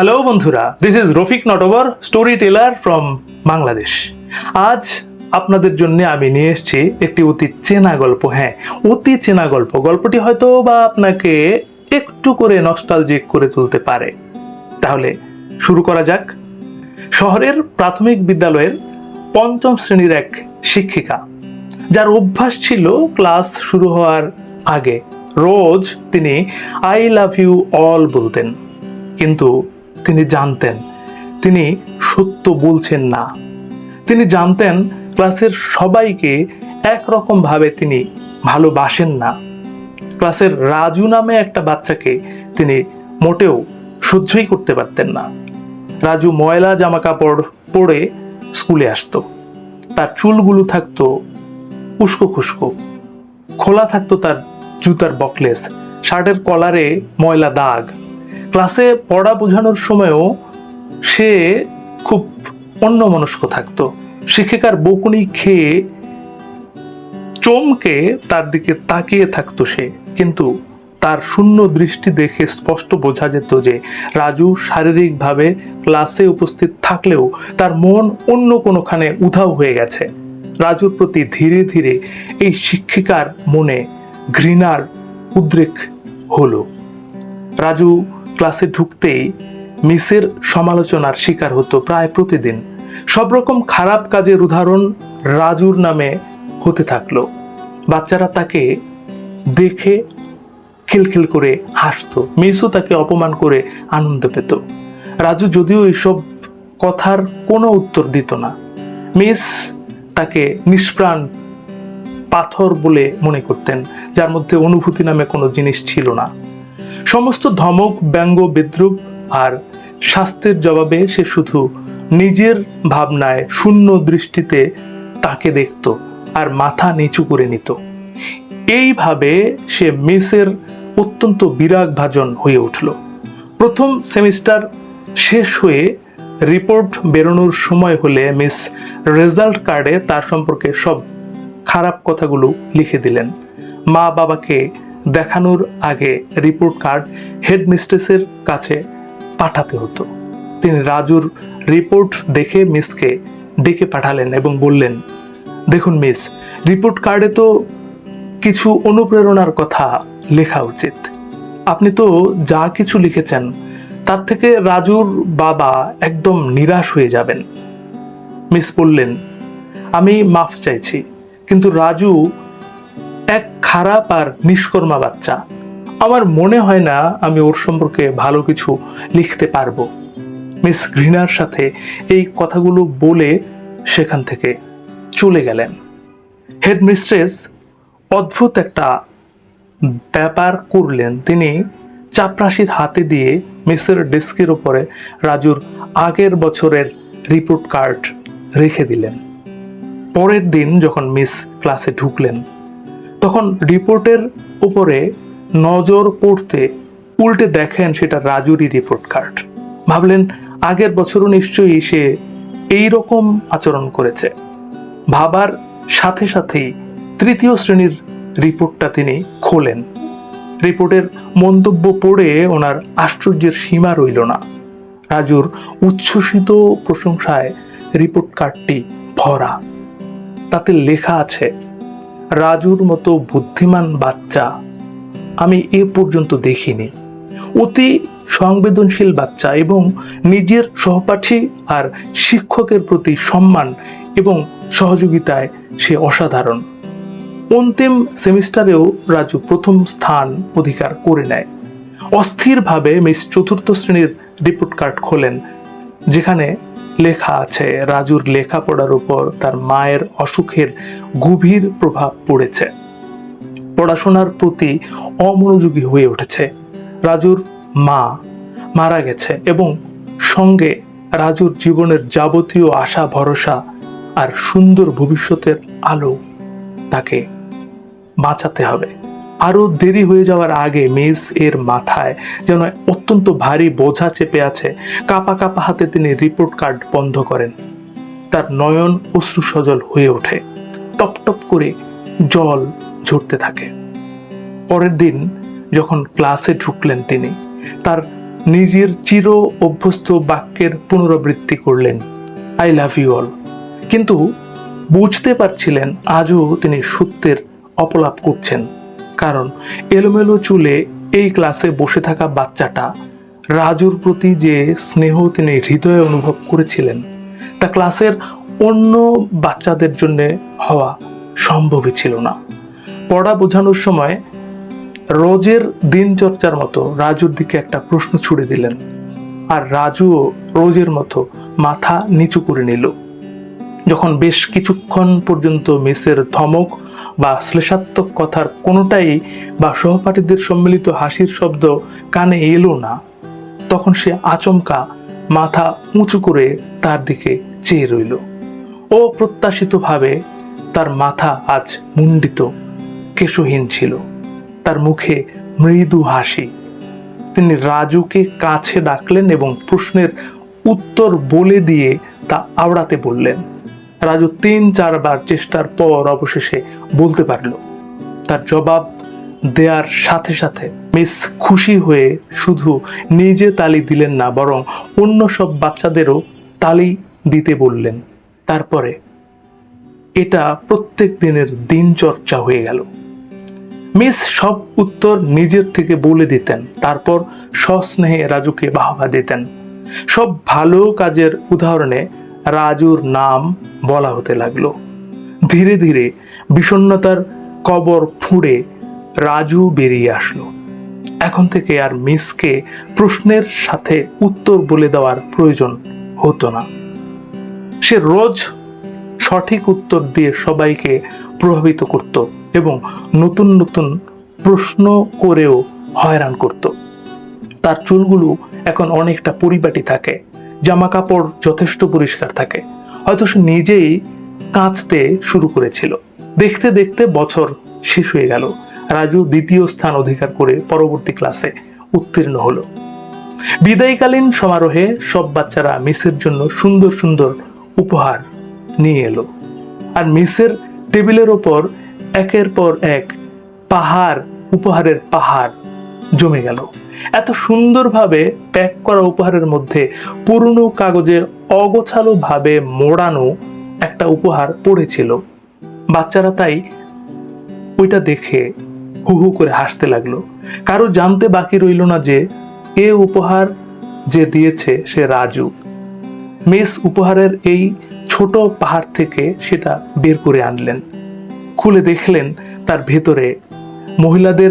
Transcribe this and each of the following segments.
Hello বন্ধুরা। This is Rafiq not over story teller from Bangladesh আজ আপনাদের জন্য আমি নিয়ে এসেছি একটি অতি চেনা গল্প। হ্যাঁ অতি চেনা গল্প। গল্পটি হয়তো বা আপনাকে একটু করে নস্টালজিক করে তুলতে পারে। তাহলে শুরু করা যাক। শহরের প্রাথমিক বিদ্যালয়ের পঞ্চম শ্রেণির এক শিক্ষিকা, যার অভ্যাস ছিল ক্লাস শুরু হওয়ার আগে রোজ তিনি আই লাভ ইউ অল বলতেন। কিন্তু তিনি জানতেন, তিনি সত্য বলছেন না। তিনি জানতেন ক্লাসের সবাইকে একরকমভাবে তিনি ভালোবাসেন না। ক্লাসের রাজু নামে একটা বাচ্চাকে তিনি মোটেও সহ্যই করতে পারতেন না। রাজু ময়লা জামা কাপড় পরে স্কুলে আসতো। তার চুলগুলো থাকতো উস্কো খুস্কো। খোলা থাকতো তার জুতার বকলেস। শার্টের কলারে ময়লা দাগ। ক্লাসে পড়া বোঝানোর সময়ও সে খুব অন্যমনস্ক থাকতো। শিক্ষিকার বকুনি খেয়ে চমকে তার দিকে তাকিয়ে থাকতো সে। কিন্তু তার শূন্য দৃষ্টি দেখে স্পষ্ট বোঝা যেত যে রাজু শারীরিকভাবে ক্লাসে উপস্থিত থাকলেও তার মন অন্য কোনোখানে উধাও হয়ে গেছে। রাজুর প্রতি ধীরে ধীরে এই শিক্ষিকার মনে ঘৃণার উদ্রেক হলো। রাজু ক্লাসে ঢুকতেই মিসের সমালোচনার শিকার হতো প্রায় প্রতিদিন। সব রকম খারাপ কাজের উদাহরণ রাজুর নামে হতে থাকল। বাচ্চারা তাকে দেখে খিলখিল করে হাসতো। মিসও তাকে অপমান করে আনন্দ পেত। রাজু যদিও এইসব কথার কোনো উত্তর দিত না। মিস তাকে নিষ্প্রাণ পাথর বলে মনে করতেন, যার মধ্যে অনুভূতি নামে কোনো জিনিস ছিল না। সমস্ত ধমক, ব্যঙ্গ, বিদ্রুপ আর শাস্তির জবাবে সে শুধু নিজের ভাবনায় শূন্য দৃষ্টিতে তাকে দেখত আর মাথা নিচু করে নিত। এইভাবে সে মিসের অত্যন্ত বিরাগ ভাজন হয়ে উঠল। প্রথম সেমিস্টার শেষ হয়ে রিপোর্ট বেরোনোর সময় হলে মিস রেজাল্ট কার্ডে তার সম্পর্কে সব খারাপ কথাগুলো লিখে দিলেন। মা বাবাকে দেখানোর আগে রিপোর্ট কার্ড হেড মিস্ট্রেসের কাছে পাঠাতে হতো। তিনি রাজুর রিপোর্ট দেখে মিসকে ডেকে পাঠালেন এবং বললেন, দেখুন মিস রিপোর্ট কার্ডে তো কিছু অনুপ্রেরণার কথা লেখা উচিত। আপনি তো যা কিছু লিখেছেন, তার থেকে রাজুর বাবা একদম নিরাশ হয়ে যাবেন। মিস বললেন, আমি মাফ চাইছি, কিন্তু রাজু খারাপ আর নিষ্কর্মা বাচ্চা। আমার মনে হয় না আমি ওর সম্পর্কে ভালো কিছু লিখতে পারব। মিস ঘৃণার সাথে এই কথাগুলো বলে সেখান থেকে চলে গেলেন। হেডমিস্ট্রেস অদ্ভুত একটা ব্যাপার করলেন। তিনি চাপরাশির হাতে দিয়ে মিসের ডেস্কের ওপরে রাজুর আগের বছরের রিপোর্ট কার্ড রেখে দিলেন। পরের দিন যখন মিস ক্লাসে ঢুকলেন তখন রিপোর্টের উপরে নজর পড়তে উল্টে দেখেন সেটা রাজুরই রিপোর্ট কার্ড। ভাবলেন, আগের বছরও নিশ্চয়ই সে এই রকম আচরণ করেছে। ভাবার সাথে সাথেই তৃতীয় শ্রেণির রিপোর্টটা তিনি খোলেন। রিপোর্টের মন্তব্য পড়ে ওনার আশ্চর্যের সীমা রইল না। রাজুর উচ্ছ্বসিত প্রশংসায় রিপোর্ট কার্ডটি ভরা। তাতে লেখা আছে রাজুর মতো বুদ্ধিমান বাচ্চা আমি এ পর্যন্ত দেখিনি। অতি সংবেদনশীল বাচ্চা এবং নিজের সহপাঠী আর শিক্ষকের প্রতি সম্মান এবং সহযোগিতায় সে অসাধারণ। অন্তিম সেমিস্টারেও রাজু প্রথম স্থান অধিকার করে নেয়। অস্থিরভাবে মিস চতুর্থ শ্রেণির রিপোর্ট কার্ড খোলেন যেখানে লেখা আছে, রাজুর লেখাপড়ার উপর তার মায়ের অসুখের গভীর প্রভাব পড়েছে। পড়াশোনার প্রতি অমনোযোগী হয়ে উঠেছে। রাজুর মা মারা গেছে এবং সঙ্গে রাজুর জীবনের যাবতীয় আশা, ভরসা আর সুন্দর ভবিষ্যতের আলো তাকে বাঁচাতে হবে। আরও দেরি হয়ে যাওয়ার আগে মিস এর মাথায় যেন অত্যন্ত ভারী বোঝা চেপে আছে। কাপা কাপা হাতে তিনি রিপোর্ট কার্ড বন্ধ করেন। তার নয়ন অশ্রু সজল হয়ে ওঠে। টপ টপ করে জল ঝরতে থাকে। পরের দিন যখন ক্লাসে ঢুকলেন তিনি, তার নিজের চির অভ্যস্ত বাক্যের পুনরাবৃত্তি করলেন আই লাভ ইউ অল কিন্তু বুঝতে পারছিলেন আজও তিনি সত্যের অপলাপ করছেন। কারণ এলোমেলো চুলে এই ক্লাসে বসে থাকা বাচ্চাটা রাজুর প্রতি যে স্নেহ তিনি হৃদয়ে অনুভব করেছিলেন, তা ক্লাসের অন্য বাচ্চাদের জন্যে হওয়া সম্ভবই ছিল না। পড়া বোঝানোর সময় রোজের দিনচর্চার মতো রাজুর দিকে একটা প্রশ্ন ছুড়ে দিলেন, আর রাজুও রোজের মতো মাথা নিচু করে নিল। যখন বেশ কিছুক্ষণ পর্যন্ত মিসের ধমক বা শ্লেষাত্মক কথার কোনোটাই বা সহপাঠীদের সম্মিলিত হাসির শব্দ কানে এলো না, তখন সে আচমকা মাথা উঁচু করে তার দিকে চেয়ে রইল। অপ্রত্যাশিতভাবে তার মাথা আজ মুন্ডিত কেশহীন ছিল। তার মুখে মৃদু হাসি। তিনি রাজুকে কাছে ডাকলেন এবং প্রশ্নের উত্তর বলে দিয়ে তা আওড়াতে বললেন রাজু তিন চারবার চেষ্টার পর অবশেষে বলতে পারল। তার জবাব দেয়ার সাথে সাথে মিস খুশি হয়ে শুধু নিজে তালি দিলেন না, বরং অন্য সব বাচ্চাদেরও তালি দিতে বললেন। তারপরে এটা প্রত্যেক দিনের দিনচর্চা হয়ে গেল। মিস সব উত্তর নিজের থেকে বলে দিতেন, তারপর সস্নেহে রাজুকে বাহবা দিতেন। সব ভালো কাজের উদাহরণে রাজুর নাম বলা হতে লাগল। ধীরে ধীরে বিষণ্ণতার কবর ফুঁড়ে রাজু বেরিয়ে আসলো। এখন থেকে আর মিসকে প্রশ্নের সাথে উত্তর বলে দেওয়ার প্রয়োজন হতো না। সে রোজ সঠিক উত্তর দিয়ে সবাইকে প্রভাবিত করত এবং নতুন নতুন প্রশ্ন করেও হয়রান করত। তার চুলগুলো এখন অনেকটা পরিপাটি থাকে। জামা কাপড় যথেষ্ট পরিষ্কার থাকে। হয়তো সে নিজেই কাঁচতে শুরু করেছিল। দেখতে দেখতে বছর শেষ হয়ে গেল। রাজু দ্বিতীয় স্থান অধিকার করে পরবর্তী ক্লাসে উত্তীর্ণ হলো। বিদায়কালীন সমারোহে সব বাচ্চারা মিসের জন্য সুন্দর সুন্দর উপহার নিয়ে এলো। আর মিসের টেবিলের ওপর একের পর এক পাহাড়, উপহারের পাহাড় জমে গেল। এত সুন্দরভাবে প্যাক করা উপহারের মধ্যে পুরনো কাগজে অগোছালো ভাবে মোড়ানো একটা উপহার পড়েছিল। বাচ্চারা তাই ওইটা দেখে হু হু করে হাসতে লাগল। কারও জানতে বাকি রইল না যে এ উপহার যে দিয়েছে সে রাজু। মেস উপহারের এই ছোট পাহাড় থেকে সেটা বের করে আনলেন। খুলে দেখলেন তার ভেতরে মহিলাদের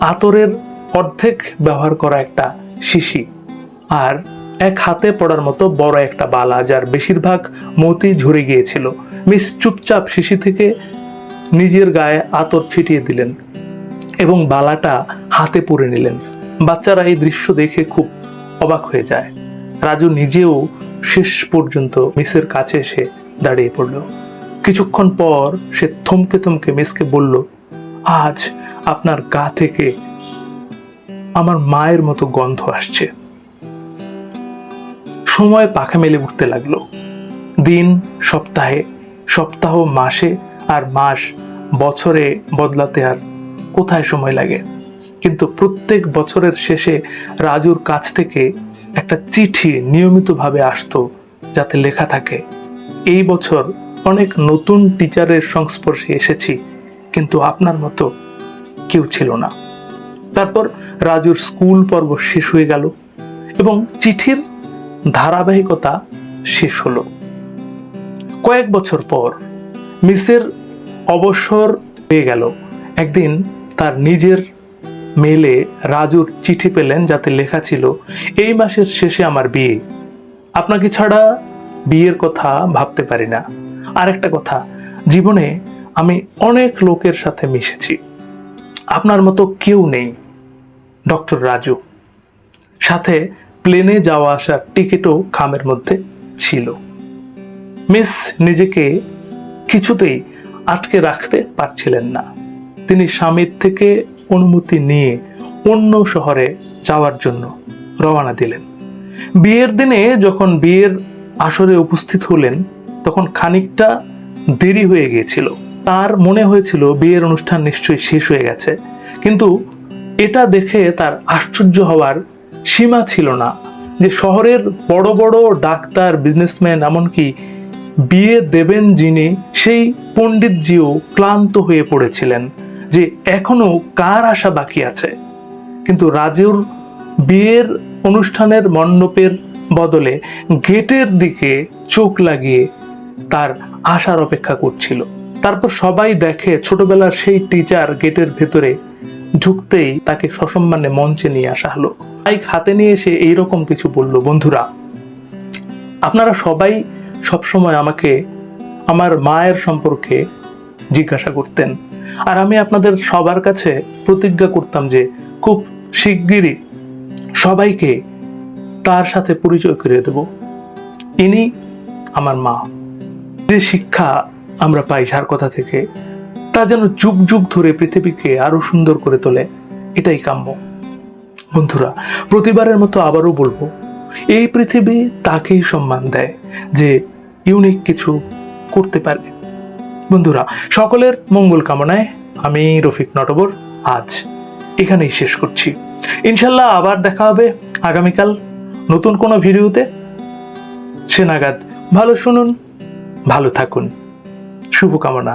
আতরের অর্ধেক ব্যবহার করা একটা শিশি আর এক হাতে পড়ার মতো বড় একটা বালা, যার বেশিরভাগ মতি ঝরে গিয়েছিল। মিস চুপচাপ শিশি থেকে নিজের গায়ে আতর ছিটিয়ে দিলেন এবং বালাটা হাতে পরে নিলেন। বাচ্চারা এই দৃশ্য দেখে খুব অবাক হয়ে যায়। রাজু নিজেও শেষ পর্যন্ত মিসের কাছে এসে দাঁড়িয়ে পড়ল। কিছুক্ষণ পর সে থমকে থমকে মিসকে বলল, আজ আপনার গা থেকে আমার মায়ের মতো গন্ধ আসছে। সময় পাখা মেলে উঠতে লাগল। দিন, সপ্তাহে, সপ্তাহ, মাসে আর মাস, বছরে বদলাতে আর কোথায় সময় লাগে? কিন্তু প্রত্যেক বছরের শেষে রাজুর কাছ থেকে একটা চিঠি নিয়মিতভাবে আসতো যাতে লেখা থাকে, এই বছর অনেক নতুন টিচারের সংস্পর্শে এসেছি, কিন্তু আপনার মতো কেউ ছিল না। তারপর রাজুর স্কুল পর্ব শেষ হয়ে গেল এবং চিঠির ধারাবাহিকতা শেষ হলো। কয়েক বছর পর মিসের অবসর হয়ে গেল। একদিন তার নিজের মেলে রাজুর চিঠি পেলেন যাতে লেখা ছিল, এই মাসের শেষে আমার বিয়ে। আপনাকে ছাড়া বিয়ের কথা ভাবতে পারি না। আরেকটা কথা, জীবনে আমি অনেক লোকের সাথে মিশেছি। আপনার মতো কেউ নেই, ডক্টর রাজু। সাথে প্লেনে যাওয়া আসার টিকিটও খামের মধ্যে ছিল। মিস নিজেকে কিছুতেই আটকে রাখতে পারছিলেন না। তিনি স্বামীর থেকে অনুমতি নিয়ে অন্য শহরে যাওয়ার জন্য রওনা দিলেন। বিয়ের দিনে যখন বিয়ের আসরে উপস্থিত হলেন, তখন খানিকটা দেরি হয়ে গিয়েছিল। তার মনে হয়েছিল বিয়ের অনুষ্ঠান নিশ্চয়ই শেষ হয়ে গেছে। কিন্তু এটা দেখে তার আশ্চর্য হওয়ার সীমা ছিল না যে শহরের বড় বড় ডাক্তার বিজনেসম্যান এমনকি বিয়ে দেবেন যিনি, সেই পণ্ডিতজিও ক্লান্ত হয়ে পড়েছিলেন যে এখনও কার আশা বাকি আছে। কিন্তু রাজুর বিয়ের অনুষ্ঠানের মণ্ডপের বদলে গেটের দিকে চোখ লাগিয়ে তার আশার অপেক্ষা করছিল। তারপর সবাই দেখে ছোটবেলার সেই টিচার গেটের ভেতরে ঢুকতেই তাকে সসম্মানে মঞ্চে নিয়ে আসা হলো। মাইক হাতে নিয়ে এসে এইরকম কিছু বলল, বন্ধুরা, আপনারা সবাই সবসময় আমাকে, আমার মায়ের সম্পর্কে জিজ্ঞাসা করতেন। আর আমি আপনাদের সবার কাছে প্রতিজ্ঞা করতাম যে খুব শিগগিরই সবাইকে তার সাথে পরিচয় করিয়ে দেব। ইনি আমার মা। যে শিক্ষা আমরা পাই সার কথা থেকে। তা যেন যুগ যুগ ধরে পৃথিবীকে আরও সুন্দর করে তোলে, এটাই কাম্য। বন্ধুরা, প্রতিবারের মতো আবারও বলব, এই পৃথিবী তাকেই সম্মান দেয় যে ইউনিক কিছু করতে পারে। বন্ধুরা, সকলের মঙ্গল কামনায় আমি রফিক নটবর আজ এখানেই শেষ করছি। ইনশাল্লাহ আবার দেখা হবে আগামীকাল নতুন কোনো ভিডিওতে। সে নাগাদ ভালো শুনুন, ভালো থাকুন। শুভকামনা।